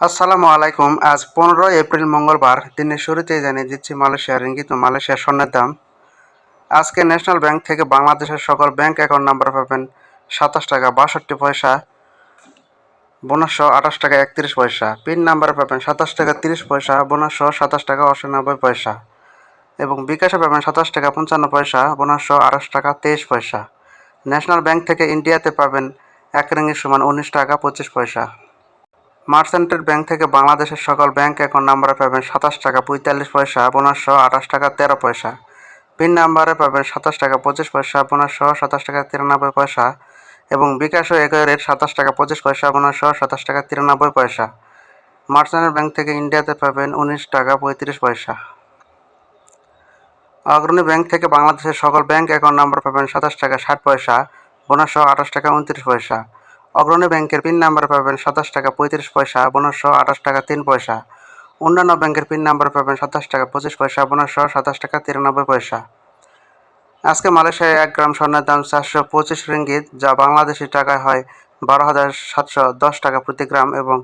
আসসালামু আলাইকুম। আজ পনেরোই এপ্রিল মঙ্গলবার, দিনের শুরুতেই জানিয়ে দিচ্ছি মালয়েশিয়ার রিঙ্গিত ও মালয়েশিয়ার স্বর্ণের দাম। আজকে ন্যাশনাল ব্যাংক থেকে বাংলাদেশের সকল ব্যাংক অ্যাকাউন্ট নাম্বার পাবেন সাতাশ টাকা বাষট্টি পয়সা বোনাসশো আঠাশ টাকা একত্রিশ পয়সা। পিন নাম্বার পাবেন সাতাশ টাকা তিরিশ পয়সা বোনাসশো সাতাশ টাকা অষ্টানব্বই পয়সা। এবং বিকাশে পাবেন সাতাশ টাকা পঞ্চান্ন পয়সা বোনাসশো আঠাশ টাকা তেইশ পয়সা। ন্যাশনাল ব্যাংক থেকে ইন্ডিয়াতে পাবেন এক রিঙ্গির সমান উনিশ টাকা পঁচিশ পয়সা। মার্চেন্টের ব্যাংক থেকে বাংলাদেশের সকল ব্যাংক অ্যাকাউন্ট নাম্বারে পাবেন সাতাশ টাকা পঁয়তাল্লিশ পয়সা বোনাসশো আঠাশ টাকা তেরো পয়সা। পিন নাম্বারে পাবেন সাতাশ টাকা পঁচিশ পয়সা বোনাসশো সাতাশ টাকা তিরানব্বই পয়সা এবং বিকাশ ও একই রেট সাতাশ টাকা পঁচিশ পয়সা বোনাসশো সাতাশ টাকা তিরানব্বই পয়সা। মার্চেন্টের ব্যাংক থেকে ইন্ডিয়াতে পাবেন উনিশ টাকা পঁয়ত্রিশ পয়সা। অগ্রণী ব্যাংক থেকে বাংলাদেশের সকল ব্যাংক অ্যাকাউন্ট নাম্বার পাবেন সাতাশ টাকা ষাট পয়সা বোনাসশো আঠাশ টাকা উনত্রিশ পয়সা। অগ্রণী ব্যাংকের পিন নাম্বার পাবেন সাতাশ টাকা পঁয়ত্রিশ পয়সা বোনাসশো আঠাশ টাকা তিন পয়সা। অন্যান্য ব্যাংকের পিন নাম্বার পাবেন সাতাশ টাকা পঁচিশ পয়সা বোনাসশো সাতাশ টাকা তিরানব্বই পয়সা। আজকে মালয়েশিয়ায় এক গ্রাম স্বর্ণের দাম চারশো পঁচিশ রিঙ্গিত, যা বাংলাদেশি টাকায় হয় বারো হাজার সাতশো দশ টাকা প্রতি গ্রাম এবং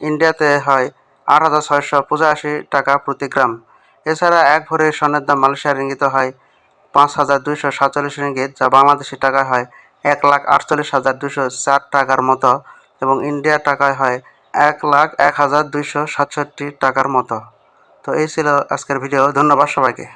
ইন্ডিয়াতে হয় আট হাজার ছয়শো পঁচাশি টাকা প্রতি গ্রাম। এছাড়া এক ভরি স্বর্ণের দাম মালয়েশিয়ার রিঙ্গিত হয় পাঁচ হাজার দুইশো সাতচল্লিশ রিঙ্গিত, যা বাংলাদেশি টাকায় হয় এক লাখ আটচল্লিশ হাজার দুশো চার টাকার মতো এবং ইন্ডিয়া টাকায় হয় এক লাখ এক হাজার দুইশো সাতষট্টি টাকার মতো। তো এই ছিল আজকের ভিডিও, ধন্যবাদ সবাইকে।